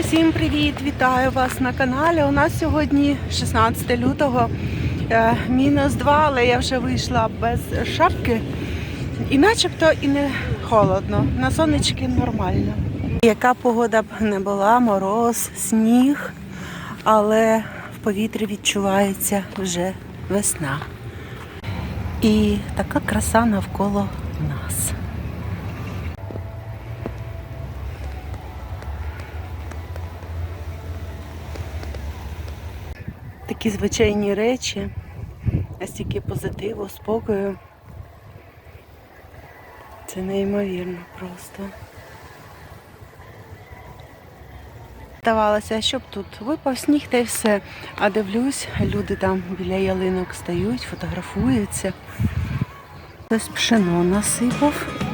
Всім привіт! Вітаю вас на каналі. У нас сьогодні 16 лютого, е, мінус 2, але я вже вийшла без шапки. І начебто і не холодно. На сонечки нормально. Яка погода б не була, мороз, сніг, але в повітрі відчувається вже весна. І така краса навколо нас. Такі звичайні речі, а стільки позитиву, спокою. Це неймовірно просто. Здавалося, щоб тут випав сніг та й все. А дивлюсь, люди там біля ялинок стають, фотографуються. Хтось пшено насипав.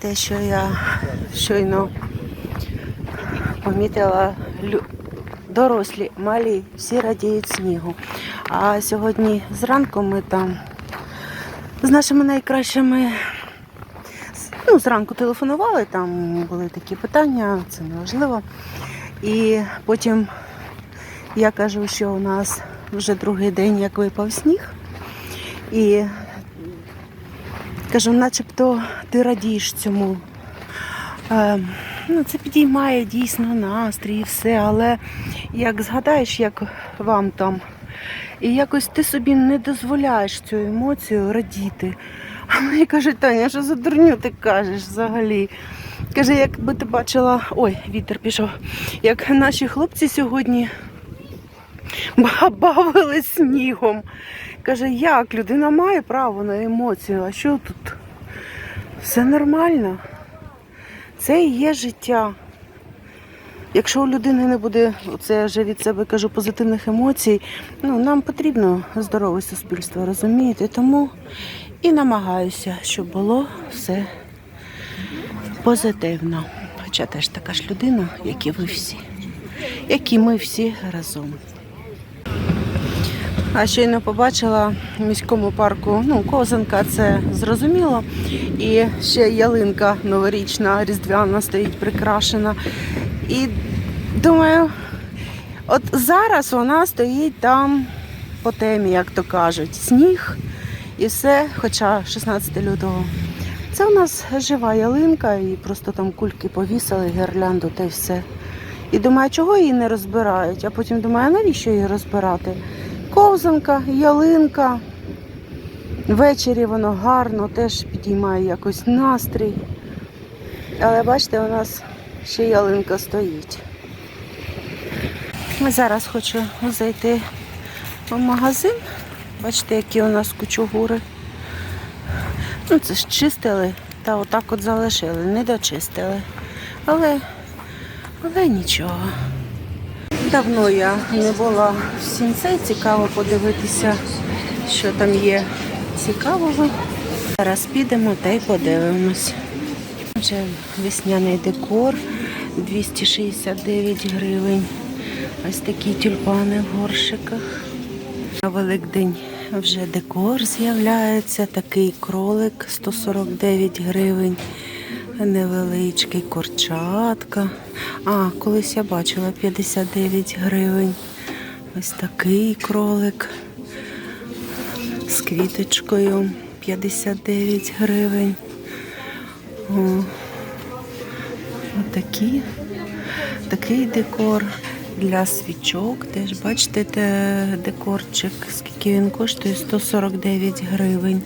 Знаєте, що я щойно помітила дорослі, малі, всі радіють снігу. А сьогодні зранку ми там з нашими найкращими ну, зранку телефонували, там були такі питання, це не важливо. І потім я кажу, що у нас вже другий день, як випав сніг. І Кажу, начебто ти радієш цьому. Е, ну, це підіймає дійсно настрій і все, але як згадаєш, як вам там, і якось ти собі не дозволяєш цю емоцію радіти. А мені кажуть, Таня, що за дурню ти кажеш взагалі? Каже, якби ти бачила, ой, вітер пішов, як наші хлопці сьогодні бавили снігом. Каже, як людина має право на емоцію, а що тут? Все нормально. Це і є життя. Якщо у людини не буде, це я вже від себе кажу, позитивних емоцій, ну, нам потрібно здорове суспільство, розумієте? Тому і намагаюся, щоб було все позитивно. Хоча теж така ж людина, як і ви всі, як і ми всі разом. А щойно побачила в міському парку, ну, козанка, це зрозуміло. І ще ялинка новорічна, різдвяна стоїть прикрашена. І думаю, от зараз вона стоїть там по темі, як то кажуть, сніг і все, хоча 16 лютого. Це у нас жива ялинка, і просто там кульки повісили, гірлянду та й все. І думаю, чого її не розбирають? А потім думаю, навіщо її розбирати? Ковзанка, ялинка. Ввечері воно гарно, теж підіймає якось настрій. Але бачите, у нас ще ялинка стоїть. Зараз хочу зайти в магазин. Бачите, які у нас кучугури. Ну, це ж чистили та отак от залишили, не дочистили. Але, але нічого. Давно я не була в сінце, цікаво подивитися, що там є цікавого. Зараз підемо та й подивимось. Вже весняний декор 269 гривень. Ось такі тюльпани в горшиках. На Великдень вже декор з'являється. Такий кролик 149 гривень. Невеличкий курчатка. А, колись я бачила 59 гривень. Ось такий кролик з квіточкою 59 гривень. О, отакі. Такий декор для свічок. Теж бачите, де декорчик, скільки він коштує? 149 гривень.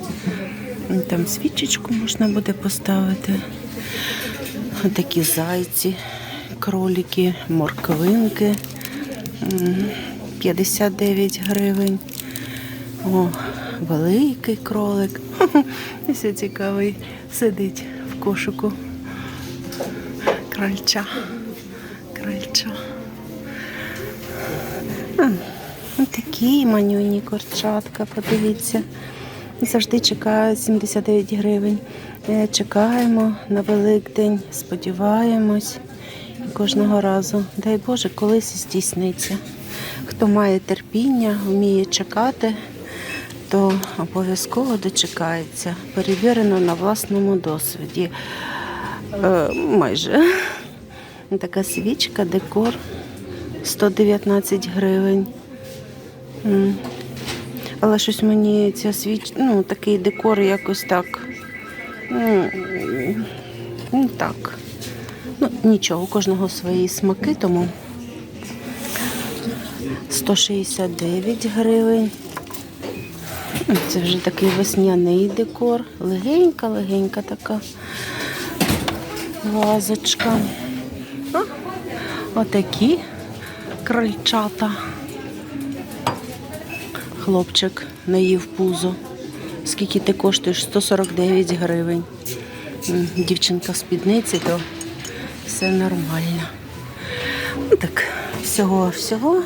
Там свічечку можна буде поставити. Такі зайці, кролики, морквинки. 59 гривень. О, великий кролик. Ось цікавий сидить в кошику. Крольча. Крольча. М, Такі манюні корчатка, подивіться. Завжди чекаю 79 гривень. Е, Чекаємо на Великдень, сподіваємось. І кожного разу. Дай Боже, колись здійсниться. Хто має терпіння, вміє чекати, то обов'язково дочекається. Перевірено на власному досвіді. Е, майже. Така свічка, декор 119 гривень. Але щось мені ця свіч, ну, такий декор якось так. Ну, так. Ну, нічого, у кожного свої смаки, тому 169 гривень. Це вже такий весняний декор. Легенька, легенька така вазочка. Отакі крольчата. Хлопчик наїв пузо. Скільки ти коштуєш? 149 гривень. Дівчинка в спідниці, то все нормально. Ну, так, всього-всього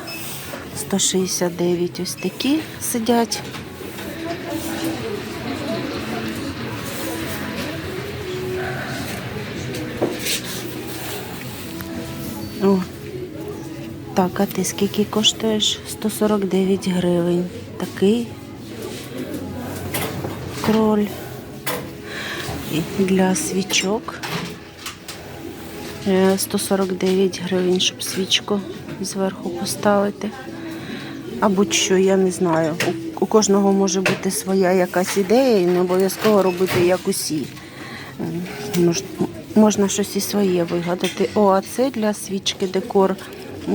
169 ось такі сидять. О, так, а ти скільки коштуєш? 149 гривень. Такий кроль. Для свічок. Е, 149 гривень, щоб свічку зверху поставити. А будь-що, я не знаю. У, кожного може бути своя якась ідея і не обов'язково робити як усі. Мож, можна щось і своє вигадати. О, а це для свічки декор.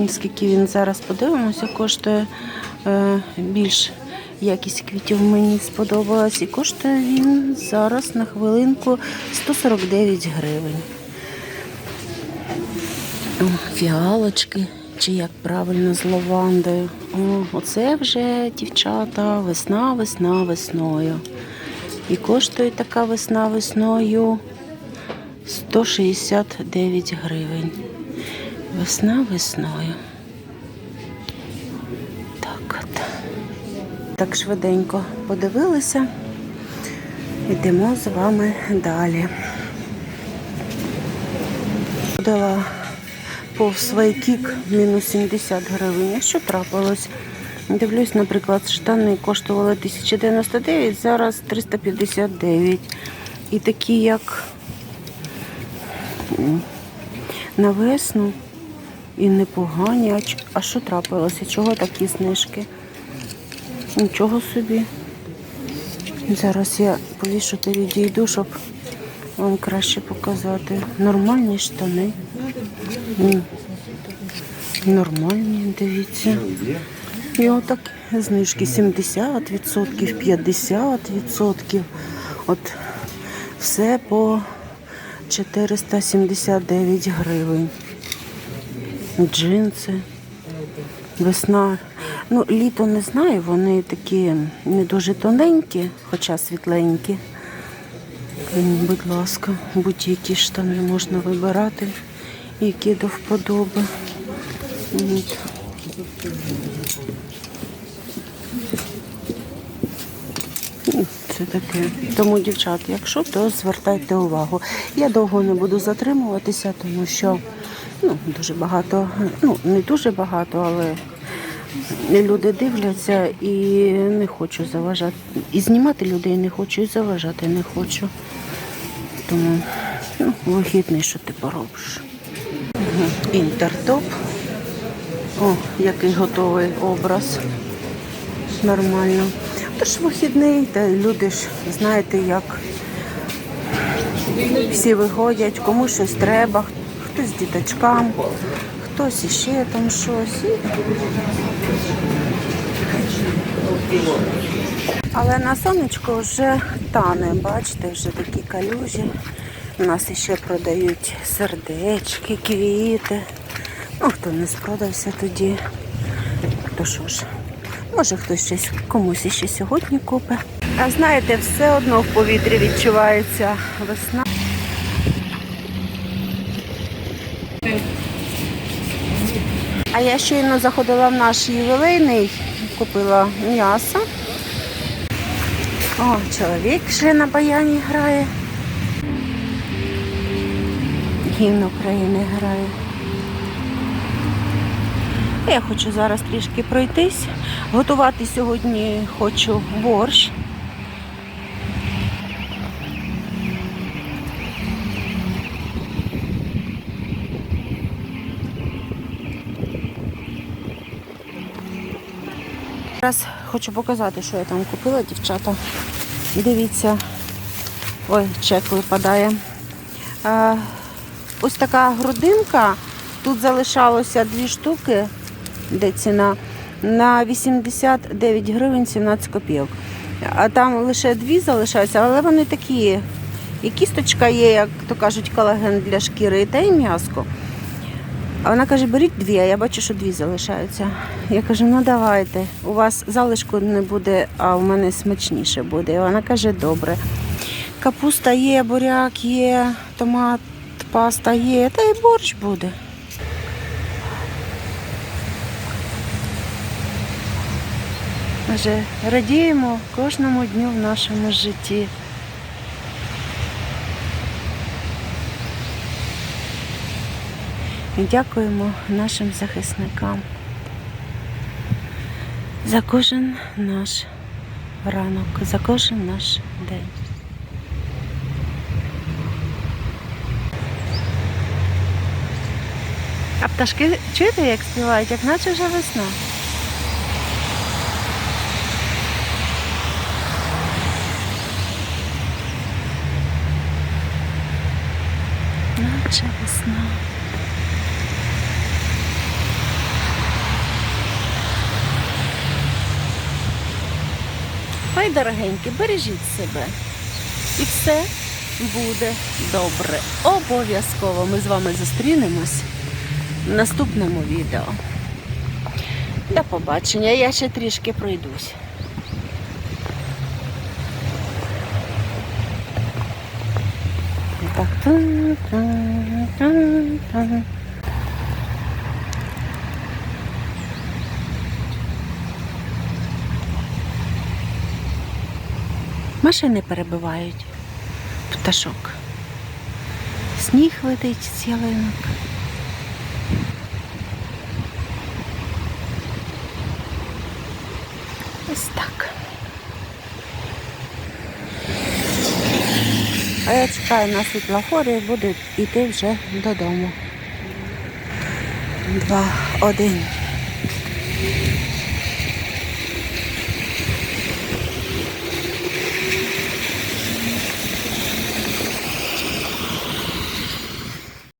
Скільки він зараз подивимося, коштує е, більш якість квітів мені сподобалась. І коштує він зараз на хвилинку 149 гривень. Фіалочки, чи як правильно з лавандою. О, оце вже дівчата, весна, весна, весною. І коштує така весна весною 169 гривень. Весна весною. Так швиденько подивилися. Йдемо з вами далі. Подала повз вайкік мінус 70 гривень. А що трапилось? Дивлюсь, наприклад, штани коштували 1099, зараз 359. І такі, як на весну, і непогані. А що трапилося? Чого такі знижки? Нічого собі. Зараз я повішу та відійду, щоб вам краще показати. Нормальні штани. Нормальні, дивіться. І отак знижки 70%, 50%. От все по 479 гривень. Джинси. Весна. Ну, літо не знаю, вони такі не дуже тоненькі, хоча світленькі. Будь ласка, будь-які штани можна вибирати, які до вподоби. Це таке. Тому, дівчат, якщо, то звертайте увагу. Я довго не буду затримуватися, тому що ну, дуже багато, ну не дуже багато, але люди дивляться і не хочу заважати. І знімати людей не хочу, і заважати не хочу. Тому ну, вихідний, що ти поробиш. Інтертоп. О, який готовий образ. Нормально. Тож вихідний, та люди ж знаєте як. Всі виходять, кому щось треба, хтось з діточкам, хтось іще там щось. Але на сонечко вже тане, бачите, вже такі калюжі. У нас ще продають сердечки, квіти. Ну, хто не спродався тоді, то що ж, може хтось щось комусь ще сьогодні купить. А знаєте, все одно в повітрі відчувається весна. А я щойно заходила в наш ювілейний, купила м'ясо. О, чоловік вже на баяні грає. Гімн України грає. Я хочу зараз трішки пройтись. Готувати сьогодні хочу борщ. Зараз хочу показати, що я там купила, дівчата. Дивіться, ой, чек випадає. А, ось така грудинка. Тут залишалося дві штуки, де ціна, на 89 гривень 17 копійок. А там лише дві залишаються, але вони такі. І кісточка є, як то кажуть, колаген для шкіри, та й м'яско. А вона каже, беріть дві, а я бачу, що дві залишаються. Я кажу, ну давайте, у вас залишку не буде, а у мене смачніше буде. І вона каже, добре. Капуста є, буряк є, томат, паста є, та й борщ буде. Каже, радіємо кожному дню в нашому житті. Дякуємо нашим захисникам за кожен наш ранок, за кожен наш день. А пташки чуєте, як співають, як наче вже весна. Наче весна. Ой, дорогенькі, бережіть себе. І все буде добре. Обов'язково ми з вами зустрінемось в наступному відео. До побачення. Я ще трішки пройдусь. Так. тун-тун-тун-тун. Машини перебивають пташок. Сніг летить з ялинок. Ось так. А я чекаю на світлофорі і буду йти вже додому. Два, один.